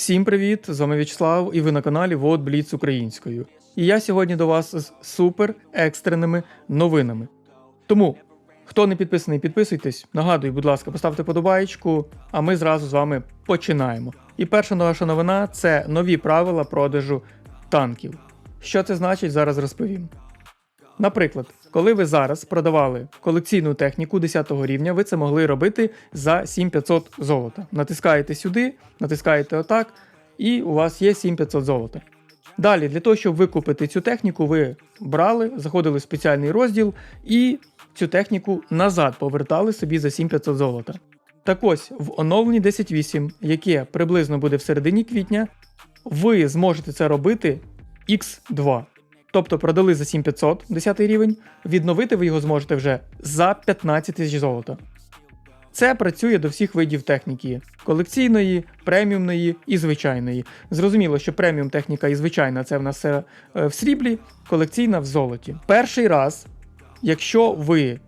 Всім привіт! З вами В'ячеслав і ви на каналі Вот Бліц Українською. І я сьогодні до вас з супер екстреними новинами. Тому, хто не підписаний, підписуйтесь. Нагадую, будь ласка, поставте подобаєчку, а ми зразу з вами починаємо. І перша наша новина це нові правила продажу танків. Що це значить, зараз розповім. Наприклад, коли ви зараз продавали колекційну техніку 10 рівня, ви це могли робити за 7500 золота. Натискаєте сюди, натискаєте отак, і у вас є 7500 золота. Далі, для того, щоб викупити цю техніку, ви брали, заходили в спеціальний розділ і цю техніку назад повертали собі за 7500 золота. Так ось, в оновленні 10.8, яке приблизно буде в середині квітня, ви зможете це робити X2. Тобто продали за 7500 10 рівень, відновити ви його зможете вже за 15 тисяч золота. Це працює до всіх видів техніки: колекційної, преміумної і звичайної. Зрозуміло, що преміум техніка і звичайна це в нас все е, в сріблі, колекційна в золоті. Перший раз, якщо ви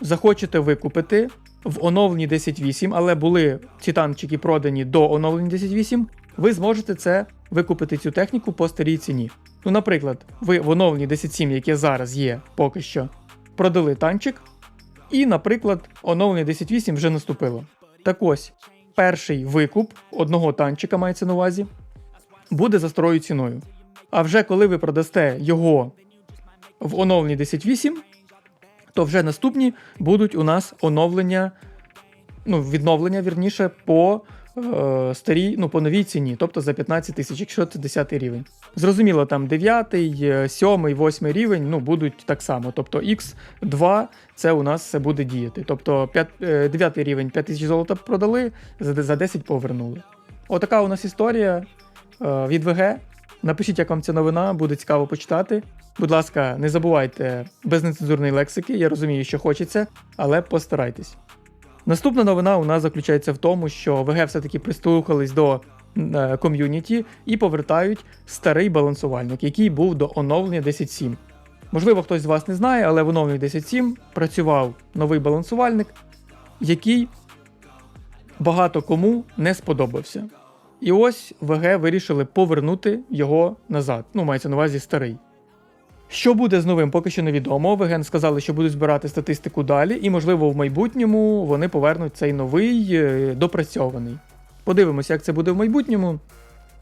захочете викупити в оновленні 10.8, але були ці танчики продані до оновлення 10.8, ви зможете це викупити цю техніку по старій ціні. Ну, наприклад, ви в оновленні 10.7, яке зараз є поки що, продали танчик, і, наприклад, оновлення 10.8 вже наступило. Так ось, перший викуп одного танчика мається на увазі, буде за старою ціною. А вже коли ви продасте його в оновленні 10.8, то вже наступні будуть у нас оновлення, ну, відновлення, вірніше, по е, старій, ну, по новій ціні, тобто за 15 тисяч, якщо це 10 рівень. Зрозуміло, там 9, 7, 8 рівень ну, будуть так само. Тобто X2 це у нас буде діяти. Тобто 5, 9 рівень 5 тисяч золота продали, за 10 повернули. Отака у нас історія е, від ВГ. Напишіть, як вам ця новина, буде цікаво почитати. Будь ласка, не забувайте без нецензурної лексики, я розумію, що хочеться, але постарайтесь. Наступна новина у нас заключається в тому, що ВГ все-таки прислухались до е, ком'юніті і повертають старий балансувальник, який був до оновлення 10.7. Можливо, хтось з вас не знає, але в оновленні 10.7 працював новий балансувальник, який багато кому не сподобався. І ось ВГ вирішили повернути його назад. Ну, мається на увазі старий. Що буде з новим, поки що невідомо. ВГН сказали, що будуть збирати статистику далі, і, можливо, в майбутньому вони повернуть цей новий е, допрацьований. Подивимося, як це буде в майбутньому.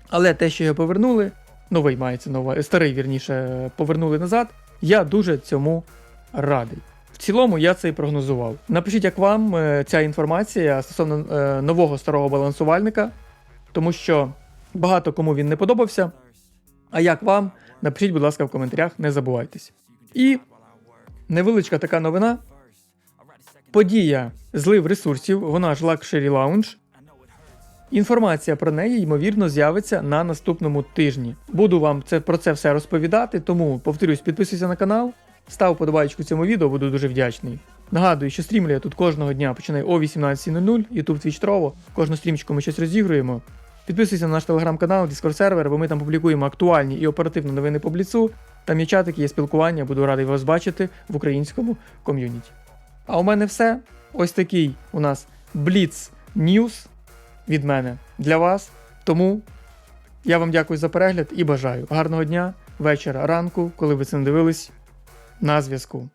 Але те, що його повернули, новий мається нова, старий, вірніше, повернули назад. Я дуже цьому радий. В цілому я це і прогнозував. Напишіть, як вам е, ця інформація стосовно е, нового старого балансувальника, тому що багато кому він не подобався. А як вам? Напишіть, будь ласка, в коментарях, не забувайтесь. І невеличка така новина. Подія злив ресурсів, вона ж Luxury Lounge. Інформація про неї, ймовірно, з'явиться на наступному тижні. Буду вам це, про це все розповідати, тому повторюсь, підписуйся на канал, став подобайку цьому відео, буду дуже вдячний. Нагадую, що стрімлю я тут кожного дня починаю о 18.00, YouTube Twitch Trovo, кожну стрімчику ми щось розігруємо. Підписуйся на наш телеграм-канал, Discord сервер, бо ми там публікуємо актуальні і оперативні новини по бліцу. Там є чатики, є спілкування, буду радий вас бачити в українському ком'юніті. А у мене все. Ось такий у нас Blitz News від мене для вас. Тому я вам дякую за перегляд і бажаю гарного дня, вечора, ранку, коли ви це не дивились. На зв'язку.